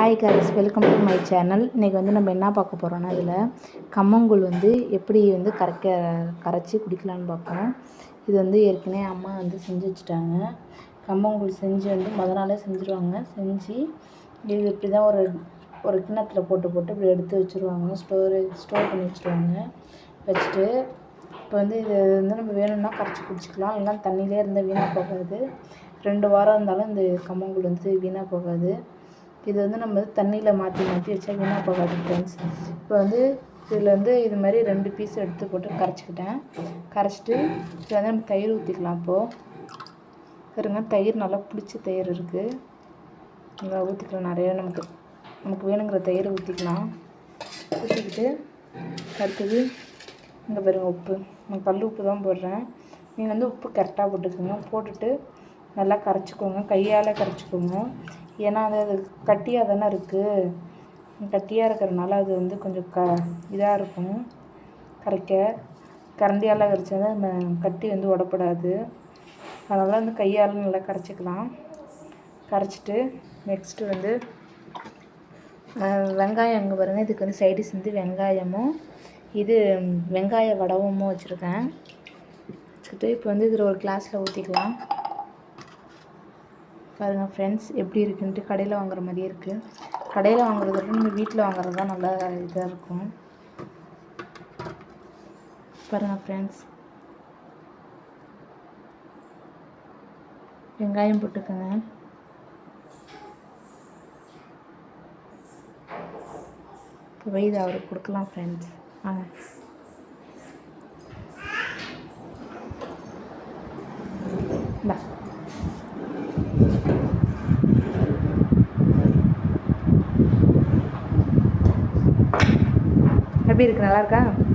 Hi guys welcome to my channel இன்றைக்கி வந்து நம்ம என்ன பார்க்க போகிறோன்னா இதில் கம்மங்கூழ் வந்து எப்படி வந்து கரைக்க கரைச்சி குடிக்கலான்னு பார்ப்போம். இது வந்து ஏற்கனவே அம்மா வந்து செஞ்சு வச்சுட்டாங்க. கம்மங்கூழ் செஞ்சு வந்து முத நாளே செஞ்சுருவாங்க. செஞ்சு இது இப்படி தான் ஒரு ஒரு கிண்ணத்தில் போட்டு போட்டு இப்படி எடுத்து வச்சுருவாங்க. ஸ்டோரேஜ் ஸ்டோர் பண்ணி வச்சுருவாங்க. வச்சுட்டு இப்போ வந்து இது வந்து நம்ம வேணும்னா கரைச்சி குடிச்சிக்கலாம். இல்லைனா தண்ணியிலே இருந்தால் வீணாக போகாது. ரெண்டு வாரம் இருந்தாலும் இந்த கம்மங்கூழ் வந்து வீணாக போகாது. இது வந்து நம்ம தண்ணியில் மாற்றி மாற்றி வச்சா வீணாக போகாது ஃப்ரெண்ட்ஸ் இப்போ வந்து இதில் வந்து இது மாதிரி ரெண்டு பீஸ் எடுத்து போட்டு கரைச்சிக்கிட்டேன். கரைச்சிட்டு இதில் வந்து நம்ம தயிர் ஊற்றிக்கலாம் இப்போது பாருங்க தயிர் நல்லா பிடிச்ச தயிர் இருக்குது நல்லா ஊற்றிக்கலாம் நிறையா நமக்கு. நமக்கு வேணுங்கிற தயிர் ஊற்றிக்கலாம் ஊற்றிக்கிட்டு அடுத்தது இங்கே பாருங்க உப்பு. நான் கல் உப்பு தான் போடுறேன். நீங்கள் வந்து உப்பு கரெக்டாக போட்டுக்கோங்க. போட்டுட்டு நல்லா கரைச்சிக்கோங்க கையால் கரைச்சிக்கோங்க. ஏன்னா அது அது கட்டியாக தானே இருக்குது கட்டியாக இருக்கிறனால அது வந்து கொஞ்சம் க இதாக இருக்கும். கரைக்க கரண்டியால் கரைச்சா தான் கட்டி வந்து உடப்படாது. அதனால் வந்து கையால் நல்லா கரைச்சிக்கலாம். கரைச்சிட்டு நெக்ஸ்ட்டு வந்து வெங்காயம் அங்கே பாருங்கள் இதுக்கு வந்து சைடிஸ் வந்து வெங்காயமும் இது வெங்காய வடவமும் வச்சுருக்கேன். வச்சுக்கிட்டு இப்போ வந்து இதில் ஒரு கிளாஸில் ஊற்றிக்கலாம் பாருங்கள் ஃப்ரெண்ட்ஸ் எப்படி இருக்குன்ட்டு கடையில் வாங்குற மாதிரியே இருக்குது கடையில் வாங்குறத விட நம்ம வீட்டில் வாங்குறது தான் நல்லா இதாக இருக்கும். பாருங்கள் ஃப்ரெண்ட்ஸ் வெங்காயம் போட்டுக்கோங்க. இப்போ வயது அவருக்கு கொடுக்கலாம் ஃப்ரெண்ட்ஸ் வாங்க. இந்தா எப்படி இருக்கு நல்லா இருக்கா